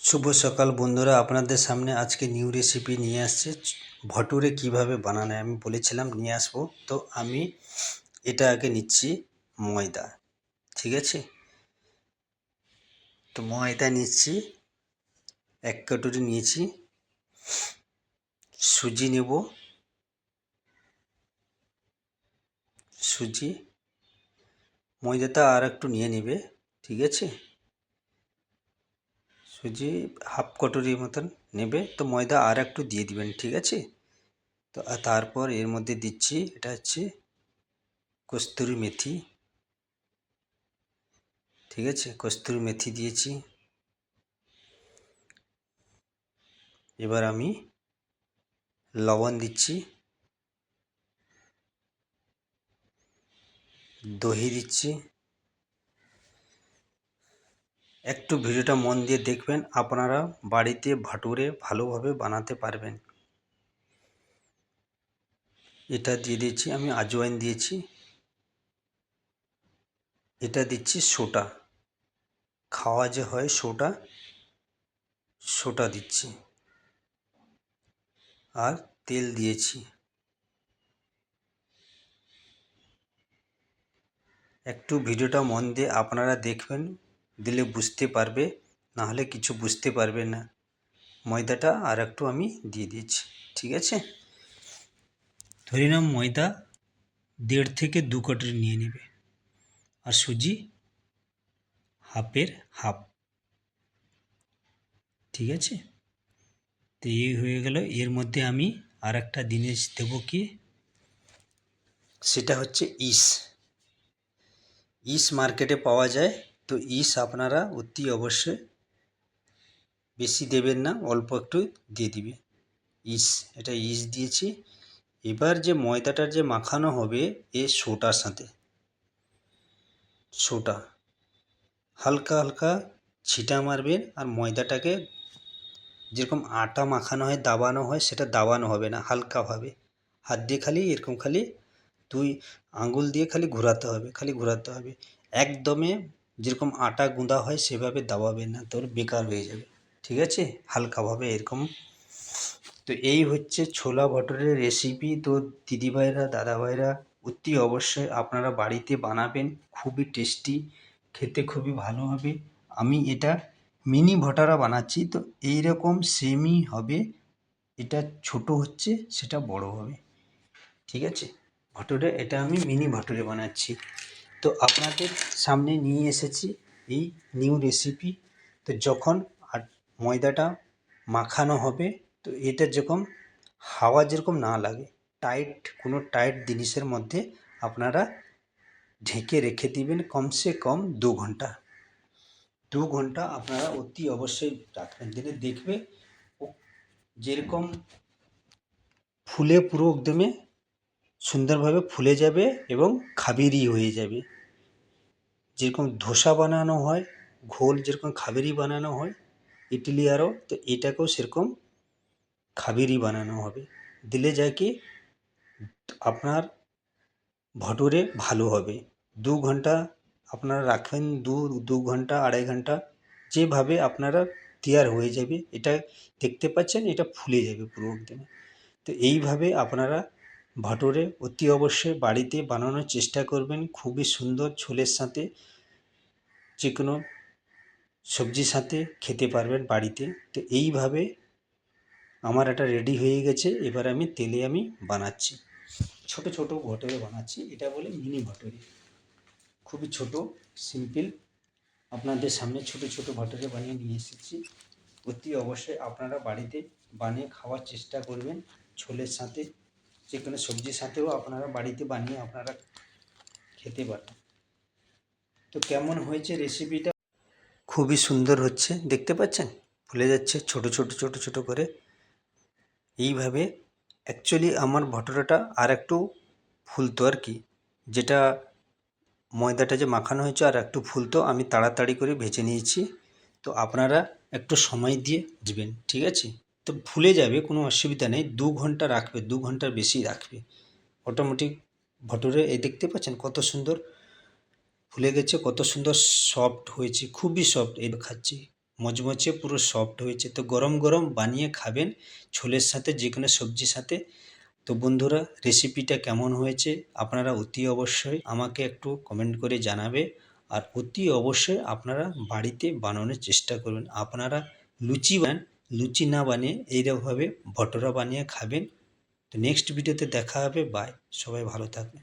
শুভ সকাল বন্ধুরা, আপনাদের সামনে আজকে নিউ রেসিপি নিয়ে আসছে। ভটুরে কীভাবে বানানো আমি বলেছিলাম, নিয়ে আসব। তো আমি এটা আগে নিচ্ছি ময়দা, ঠিক আছে? তো ময়দা নিচ্ছি, এক কাটুরি নিয়েছি, সুজি নেব, সুজি, ময়দাটা আর একটু নিয়ে নেবে, ঠিক আছে? সুজি হাফ কটরির মতন নেবে, তো ময়দা আর একটু দিয়ে দিবেন, ঠিক আছে? তো তারপর এর মধ্যে দিচ্ছি, এটা হচ্ছে কস্তুরি মেথি। ঠিক আছে? কস্তুরি মেথি দিয়েছি। এবার আমি লবণ দিচ্ছি। দহি দিচ্ছি। একটু ভিডিওটা মন দিয়ে দেখবেন, আপনারা বাড়িতে ভাটুরে ভালোভাবে বানাতে পারবেন। এটা দিয়ে দিচ্ছি, আমি আজওয়াইন দিয়েছি। এটা দিচ্ছি সোটা। খাওয়া যে হয় সোটা সোটা দিচ্ছি। আর তেল দিয়েছি। একটু ভিডিওটা মন দিয়ে আপনারা দেখবেন দিলে বুঝতে পারবে না হলে কিছু বুঝতে পারবে না। ময়দাটা আর একটু আমি দিয়ে দিচ্ছি, ঠিক আছে? ধরে নাও ময়দা দেড় থেকে দু কটরি নিয়ে নেবে। আর সুজি হাফের হাফ। ঠিক আছে? তো এই হয়ে গেল। এর মধ্যে আমি আর একটা জিনিস দেবো কি? সেটা হচ্ছে ইস। ইস মার্কেটে পাওয়া যায় তো ইস আপনারা অতি অবশ্যই বেশি দেবেন না, অল্প একটু দিয়ে দিবে। ইস, এটা ইস দিয়েছি। এবার যে ময়দাটার যে মাখানো হবে, এ সোটার সাথে। সোটা। হালকা হালকা ছিটা মারবেন আর ময়দাটাকে যেরকম আটা মাখানো হয়, দাবানো হয়, সেটা দাবানো হবে না হালকাভাবে হাত দিয়ে খালি এরকম খালি দুই আঙুল দিয়ে খালি ঘোরাতে হবে, খালি ঘোরাতে হবে। একদমে যেরকম আটা গুঁদা হয় সেভাবে দাবাবে না, তোর বেকার হয়ে যাবে। ঠিক আছে? হালকাভাবে এরকম। তো এই হচ্ছে ছোলা ভটরের রেসিপি তো দিদিভাইরা, দাদাভাইরা, অতি অবশ্যই আপনারা বাড়িতে বানাবেন। খুবই টেস্টি খেতে খুবই ভালো হবে। আমি এটা মিনি ভটারা বানাচ্ছি, তো এই রকম সেমই হবে। এটা ছোট হচ্ছে, সেটা বড় হবে। ঠিক আছে? ভটুরে, এটা আমি মিনি ভটুরে বানাচ্ছি। তো আপনাদের সামনে নিয়ে এসেছি এই নিউ রেসিপি তো যখন ময়দাটা মাখানো হবে, তো এটা যেরকম হাওয়া যেরকম না লাগে টাইট কোনো টাইট জিনিসের মধ্যে আপনারা ঢেকে রেখে দিবেন কমসে কম দু ঘণ্টা। দু ঘণ্টা আপনারা অতি অবশ্যই রাখবেন দিলে দেখবে যেরকম ফুলে পুরো একদমে সুন্দরভাবে ফুলে যাবে এবং খাবেরি হয়ে যাবে। যেরকম ধোসা বানানো হয়, ঘোল যেরকম খাবেরি বানানো হয়, ইডলি আরও, তো এটাকেও সেরকম খাবেরি বানানো হবে। দিলে যায় কি, আপনার ভটুরে ভালো হবে। দু ঘণ্টা আপনারা রাখবেন, দু দু ঘণ্টা, আড়াই ঘণ্টা, যেভাবে আপনারা তৈয়ার হয়ে যাবে, এটা দেখতে পাচ্ছেন, এটা ফুলে যাবে পুরো একদম। তো এইভাবে আপনারা ভটুরে অতি অবশ্যই বাড়িতে বানানোর চেষ্টা করবেন। খুবই সুন্দর ঝোলের সাথে যে কোনো সবজির সাথে খেতে পারবেন বাড়িতে। তো এইভাবে আমার এটা রেডি হয়ে গেছে। এবার আমি তেলে আমি বানাচ্ছি। ছোট ছোট ভটুরে বানাচ্ছি। এটা বলে মিনি ভটুরে। খুবই ছোট সিম্পল আপনাদের সামনে ছোট ছোট ভটুরে বানিয়ে নিয়ে এসেছি। অতি অবশ্যই আপনারা বাড়িতে বানিয়ে খাওয়ার চেষ্টা করবেন। ছোলের সাথে যে কোনো সবজির সাথেও আপনারা বাড়িতে বানিয়ে আপনারা খেতে পারেন। তো কেমন হয়েছে রেসিপিটা খুবই সুন্দর হচ্ছে। দেখতে পাচ্ছেন? ফুলে যাচ্ছে ছোট ছোট ছোট ছোট করে। এইভাবে অ্যাকচুয়ালি আমার ভটুরাটা আর একটু ফুলতো আর কি। যেটা ময়দাটা যে মাখানো হয়েছে আর একটু ফুলতো, আমি তাড়াতাড়ি করে ভেজে নিয়েছি। তো আপনারা একটু সময় দিয়ে দিবেন, ঠিক আছে? তো ভুলে যাবে, কোনো অসুবিধা নেই, দু ঘণ্টা রাখবে, দু ঘণ্টার বেশি রাখবে। অটোমেটিক ভটোরে এই দেখতে পাচ্ছেন কত সুন্দর ফুলে গেছে, কত সুন্দর সফট হয়েছে, খুবই সফট এই খাচ্ছি মচমচে পুরো সফট হয়েছে। তো গরম গরম বানিয়ে খাবেন ছোলের সাথে, যে কোনো সবজির সাথে। তো বন্ধুরা রেসিপিটা কেমন হয়েছে আপনারা অতি অবশ্যই আমাকে একটু কমেন্ট করে জানাবে। আর অতি অবশ্যই আপনারা বাড়িতে বানানোর চেষ্টা করবেন আপনারা লুচি বান লুচি না বানিয়ে এইরকমভাবে ভটোরা বানিয়ে খাবেন। তো নেক্সট ভিডিওতে দেখা হবে। বাই সবাই ভালো থাকবেন।